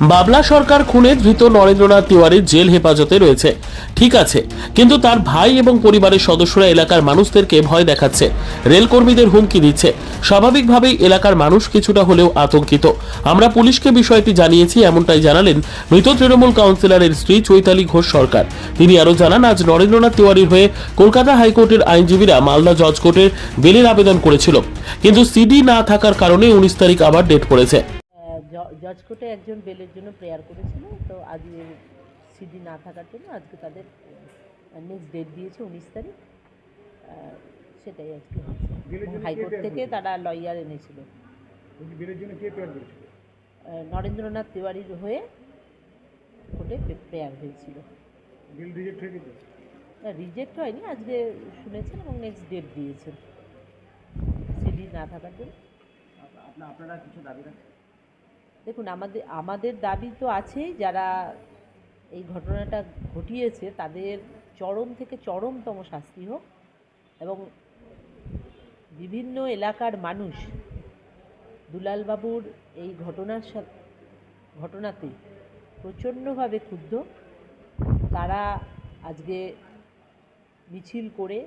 বাবলা সরকার খুনে ধৃত নরেন্দ্রনাথ তিওয়ারির জেল হেফাজতে রয়েছে। ঠিক আছে, কিন্তু তার ভাই এবং পরিবারের সদস্যরা এলাকার মানুষদেরকে ভয় দেখাচ্ছে। রেলকর্মীদের হুমকি দিচ্ছে। স্বাভাবিকভাবেই এলাকার মানুষ কিছুটা হলেও আতঙ্কিত। আমরা পুলিশকে বিষয়টি জানিয়েছি, এমনটাই জানালেন মৃত তৃণমূল কাউন্সিলরের স্ত্রী চৈতালি ঘোষ সরকার। তিনি আরও জানান, আজ নরেন্দ্রনাথ তিওয়ারির হয়ে কলকাতা হাইকোর্টের আইনজীবীরা মালদা জজ কোর্টের বেলের আবেদন করেছিল। কিন্তু সিডি না থাকার কারণে উনিশ তারিখ আবার ডেট পড়েছে। আহ, জ- জজ কোর্টে একজন বেলের জন্য প্রেয়ার করেছিল তো আজ সিডি না থাকার জন্য আজকে তাদের নেক্সট ডেট দিয়েছে উনিশ তারিখ। সেটাই আজকে হাইকোর্ট থেকে তারা লয়ার এনেছিল। নরেন্দ্রনাথ তিওয়ারির হয়ে কোর্টে প্রেয়ার হয়েছিল। বিল রিজেক্ট রিজেক্ট হয়নি আজকে শুনেছেন এবং নেক্সট ডেট দিয়েছেন। সিডি না থাকার জন্য। আপনারা কিছু দাবি রাখছেন দেখুন, আমাদের আমাদের দাবি তো আছেই যারা এই ঘটনাটা ঘটিয়েছে, তাদের চরম থেকে চরমতম শাস্তি হোক এবং বিভিন্ন এলাকার মানুষ, দুলালবাবুর এই ঘটনার সাথে, ঘটনাতে প্রচণ্ডভাবে ক্ষুব্ধ। তারা আজকে মিছিল করে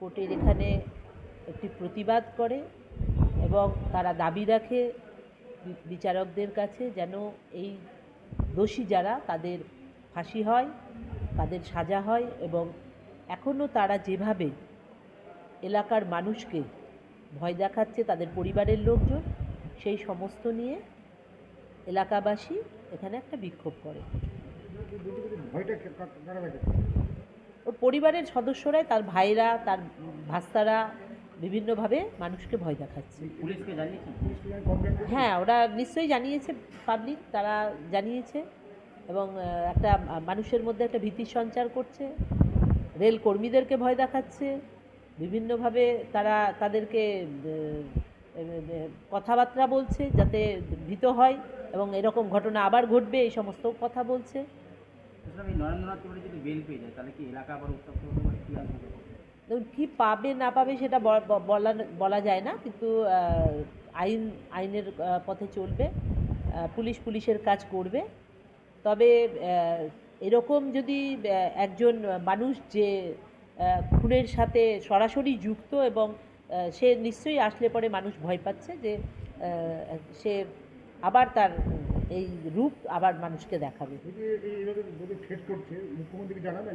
কোর্টের এখানে একটি প্রতিবাদ করে এবং তারা দাবি রাখে বিচারকদের কাছে যেন এই দোষী যারা তাদের ফাঁসি হয় তাদের সাজা হয় এবং এখনও তারা যেভাবে এলাকার মানুষকে ভয় দেখাচ্ছে তাদের পরিবারের লোকজন সেই সমস্ত নিয়ে এলাকাবাসী এখানে একটা বিক্ষোভ করে। ওর পরিবারের সদস্যরাই তার ভাইরা তার ভাস্তারা বিভিন্নভাবে মানুষকে ভয় দেখাচ্ছে। হ্যাঁ ওরা নিশ্চয়ই জানিয়েছে পাবলিক তারা জানিয়েছে এবং একটা মানুষের মধ্যে একটা ভীতির সঞ্চার করছে। রেল কর্মীদেরকে ভয় দেখাচ্ছে। বিভিন্নভাবে তারা তাদেরকে কথাবার্তা বলছে যাতে ভীত হয় এবং এরকম ঘটনা আবার ঘটবে এই সমস্ত কথা বলছে। নরেন্দ্রনাথ যদি বেল পেয়ে যায় তাহলে কি এলাকা আবার উত্তপ্ত হতে পারে কি আসবে দেখুন কী পাবে, না পাবে সেটা বলা বলা যায় না। কিন্তু আইন, আইনের পথে চলবে। পুলিশ পুলিশের কাজ করবে। তবে এরকম যদি একজন মানুষ যে খুনের সাথে সরাসরি যুক্ত এবং সে নিশ্চয়ই আসলে পরে মানুষ ভয় পাচ্ছে যে সে আবার তার এই রূপ আবার মানুষকে দেখাবে। মুখ্যমন্ত্রীকে জানাবেন?